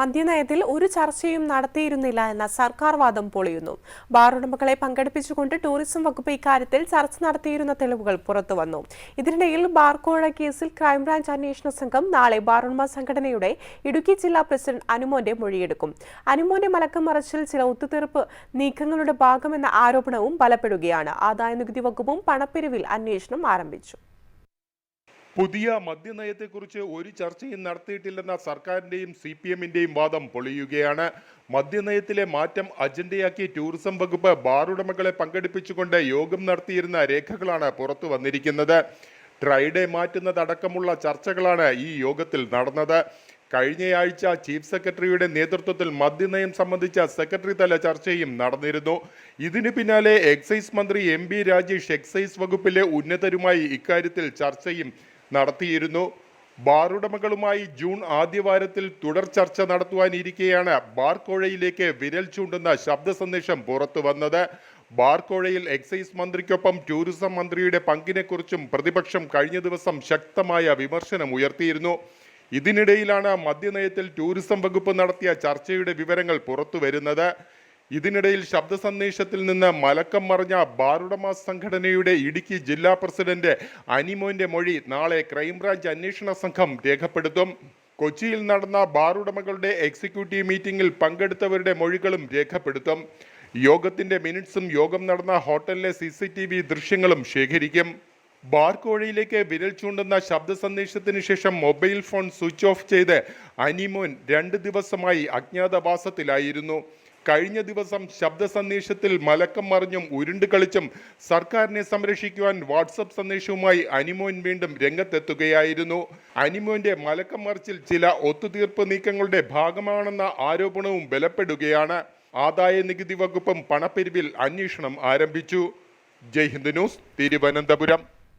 മദ്യനയത്തിൽ ഒരു ചർച്ചയും നടത്തിയിരുന്നില്ല എന്ന സർക്കാർ വാദം പൊളിയുന്നു. ബാർ ഉടമകളെ പങ്കെടുപ്പിച്ചുകൊണ്ട് ടൂറിസം വകുപ്പ് ഇക്കാര്യത്തിൽ ചർച്ച നടത്തിയിരുന്ന തെളിവുകൾ പുറത്തുവന്നു. ഇതിനിടയിൽ ബാർക്കോഴ കേസിൽ ക്രൈംബ്രാഞ്ച് അന്വേഷണ സംഘം നാളെ ബാർ ഉടമ സംഘടനയുടെ ഇടുക്കി ജില്ലാ പ്രസിഡന്റ് അനുമോന്റെ മൊഴിയെടുക്കും. അനുമോന്റെ മലക്കം മറച്ചിൽ ചില ഒത്തുതീർപ്പ് നീക്കങ്ങളുടെ ഭാഗമെന്ന ആരോപണവും ബലപ്പെടുകയാണ്. ആദായനികുതി വകുപ്പും പണപ്പെരുവിൽ അന്വേഷണം ആരംഭിച്ചു. പുതിയ മദ്യനയത്തെക്കുറിച്ച് ഒരു ചർച്ചയും നടത്തിയിട്ടില്ലെന്ന സർക്കാരിന്റെയും സി പി എമ്മിന്റെയും വാദം പൊളിയുകയാണ്. മദ്യനയത്തിലെ മാറ്റം അജണ്ടയാക്കി ടൂറിസം വകുപ്പ് ബാറുടമകളെ പങ്കെടുപ്പിച്ചുകൊണ്ട് യോഗം നടത്തിയിരുന്ന രേഖകളാണ് പുറത്തു വന്നിരിക്കുന്നത്. ട്രൈഡേ മാറ്റുന്നതടക്കമുള്ള ചർച്ചകളാണ് ഈ യോഗത്തിൽ നടന്നത്. കഴിഞ്ഞയാഴ്ച ചീഫ് സെക്രട്ടറിയുടെ നേതൃത്വത്തിൽ മദ്യനയം സംബന്ധിച്ച സെക്രട്ടറി തല ചർച്ചയും നടന്നിരുന്നു. ഇതിനു പിന്നാലെ എക്സൈസ് മന്ത്രി എം ബി രാജേഷ് എക്സൈസ് വകുപ്പിലെ ഉന്നതരുമായി ഇക്കാര്യത്തിൽ ചർച്ചയും നടത്തിയിരുന്നു. ബാറുടമകളുമായി ജൂൺ ആദ്യവാരത്തിൽ തുടർ ചർച്ച നടത്തുവാനിരിക്കെയാണ് ബാർ കോഴയിലേക്ക് വിരൽ ചൂണ്ടുന്ന ശബ്ദ സന്ദേശം പുറത്തു വന്നത് ബാർ കോഴയിൽ എക്സൈസ് മന്ത്രിക്കൊപ്പം ടൂറിസം മന്ത്രിയുടെ പങ്കിനെക്കുറിച്ചും പ്രതിപക്ഷം കഴിഞ്ഞ ദിവസം ശക്തമായ വിമർശനം ഉയർത്തിയിരുന്നു. ഇതിനിടയിലാണ് മദ്യനയത്തിൽ ടൂറിസം വകുപ്പ് നടത്തിയ ചർച്ചയുടെ വിവരങ്ങൾ പുറത്തു വരുന്നത് ഇതിനിടയിൽ ശബ്ദ സന്ദേശത്തിൽ നിന്ന് മലക്കം മറിഞ്ഞ ബാറുടമ സംഘടനയുടെ ഇടുക്കി ജില്ലാ പ്രസിഡന്റ് അനിമോന്റെ മൊഴി നാളെ ക്രൈംബ്രാഞ്ച് അന്വേഷണ സംഘം രേഖപ്പെടുത്തും. കൊച്ചിയിൽ നടന്ന ബാറുടമകളുടെ എക്സിക്യൂട്ടീവ് മീറ്റിംഗിൽ പങ്കെടുത്തവരുടെ മൊഴികളും രേഖപ്പെടുത്തും. യോഗത്തിന്റെ മിനിറ്റ്സും യോഗം നടന്ന ഹോട്ടലിലെ സി ദൃശ്യങ്ങളും ശേഖരിക്കും. ബാർ കോഴയിലേക്ക് വിരൽ ചൂണ്ടുന്ന ശബ്ദ സന്ദേശത്തിന് ശേഷം മൊബൈൽ ഫോൺ സ്വിച്ച് ഓഫ് ചെയ്ത് അനിമോൻ രണ്ട് ദിവസമായി അജ്ഞാതവാസത്തിലായിരുന്നു. കഴിഞ്ഞ ദിവസം ശബ്ദ സന്ദേശത്തിൽ മലക്കം മറിഞ്ഞും ഉരുണ്ട് കളിച്ചും സർക്കാരിനെ സംരക്ഷിക്കുവാൻ വാട്സപ്പ് സന്ദേശവുമായി അനിമോൻ വീണ്ടും രംഗത്തെത്തുകയായിരുന്നു. അനിമോന്റെ മലക്കം മറിച്ചിൽ ചില ഒത്തുതീർപ്പ് നീക്കങ്ങളുടെ ഭാഗമാണെന്ന ആരോപണവും ബലപ്പെടുകയാണ്. ആദായ നികുതി വകുപ്പും പണപ്പിരിവിൽ അന്വേഷണം ആരംഭിച്ചു. ജയ്ഹിന്ദ് ന്യൂസ് തിരുവനന്തപുരം.